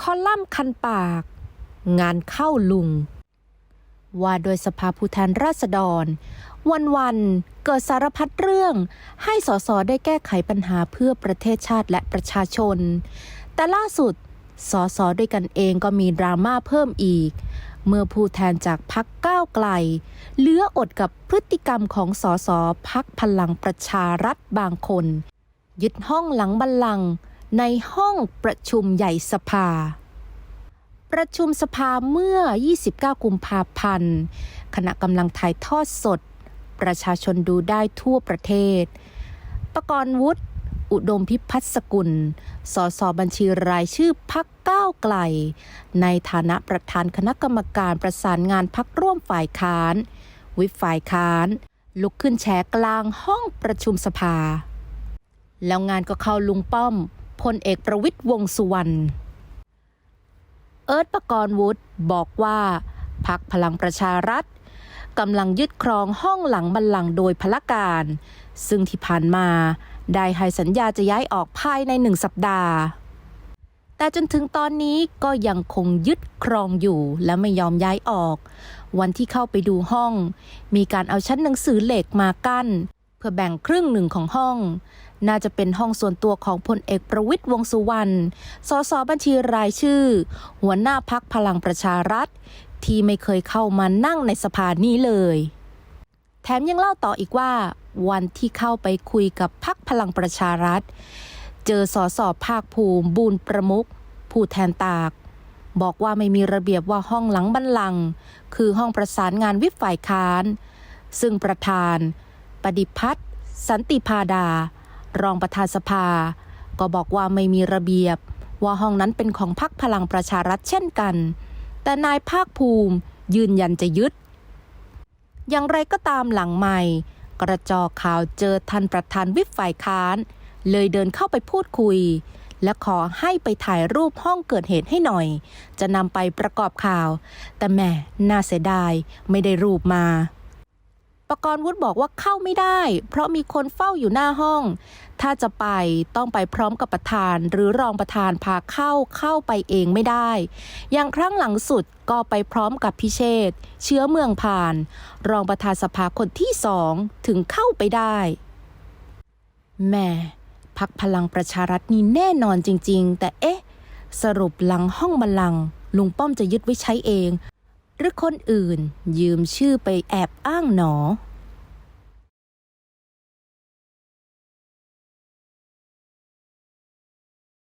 คอลัมน์คันปาก งานเข้าลุง ว่าโดยสภาผู้แทนราษฎร วันๆเกิดสารพัดเรื่อง ให้สสได้แก้ไขปัญหาเพื่อประเทศชาติและประชาชน แต่ล่าสุดสสด้วยกันเองก็มีดราม่าเพิ่มอีก เมื่อผู้แทนจากพักก้าวไกลเหลืออดกับพฤติกรรมของสสพักพลังประชารัฐบางคน ยึดห้องหลังบัลลังก์ ในห้องประชุมใหญ่สภา ประชุมสภาเมื่อ 29 กุมภาพันธ์ ขณะกำลังถ่ายทอดสด ประชาชนดูได้ทั่วประเทศ ประกรณ์วุฒิ อุดมพิพัฒน์สกุล สสบัญชีรายชื่อพักก้าวไกล ในฐานะประธานคณะกรรมการประสานงานพักร่วมฝ่ายค้าน วิฝ่ายค้าน ลุกขึ้นแฉกลางห้องประชุมสภาแล้วงานก็เข้าลุงป้อม พลเอกประวิตยวงสุวรรณ เอิร์ธปกรณ์วุฒิบอกว่าพักพลังประชารัฐกำลังยึดครองห้องหลังบัลลังก์โดยพละการ ซึ่งที่ผ่านมาได้ให้สัญญาจะย้ายออกภายในหนึ่งสัปดาห์ แต่จนถึงตอนนี้ก็ยังคงยึดครองอยู่และไม่ยอมย้ายออก วันที่เข้าไปดูห้อง มีการเอาชั้นหนังสือเหล็กมากั้น เพื่อแบ่งครึ่งหนึ่งของห้อง น่าจะเป็นห้องส่วนตัวของพลเอกประวิตยวงสุวรรณ สสบัญชีรายชื่อ หัวหน้าพักพลังประชารัฐ ที่ไม่เคยเข้ามานั่งในสภานี้เลย แถมยังเล่าต่ออีกว่า วันที่เข้าไปคุยกับพักพลังประชารัฐ เจอสสภาคภูมิบูรณ์ประมุขผู้แทนตากบอกว่าไม่มีระเบียบว่าห้องหลังบัลลังก์คือห้องประสานงานวิปฝ่ายค้าน ซึ่งประธาน ปฏิพัฒน์สันติพาดา รองประธานสภา ก็บอกว่าไม่มีระเบียบ ว่าห้องนั้นเป็นของพรรคพลังประชารัฐเช่นกัน แต่นายภาคภูมิยืนยันจะยึด อย่างไรก็ตามหลังใหม่ กระจอกข่าวเจอทันประธานวิปฝ่ายค้าน เลยเดินเข้าไปพูดคุย และขอให้ไปถ่ายรูปห้องเกิดเหตุให้หน่อย จะนำไปประกอบข่าว แต่แหม่น่าเสียดายไม่ได้รูปมา ประกรณ์วุฒิบอกว่าเข้าไม่ได้ เพราะมีคนเฝ้าอยู่หน้าห้อง ถ้าจะไปต้องไปพร้อมกับประธานหรือรองประธานพาเข้าเข้าไปเองไม่ได้ อย่างครั้งหลังสุดก็ไปพร้อมกับพิเชษเชื้อเมืองผ่าน รองประธานสภาคนที่สองถึงเข้าไปได้แหม่พักพลังประชารัฐนี่แน่นอนจริง ๆ แต่เอ๊ะ สรุปหลังห้องบัลลังลุงป้อมจะยึดไว้ใช้เอง หรือคนอื่นยืมชื่อไปแอบอ้างหนอ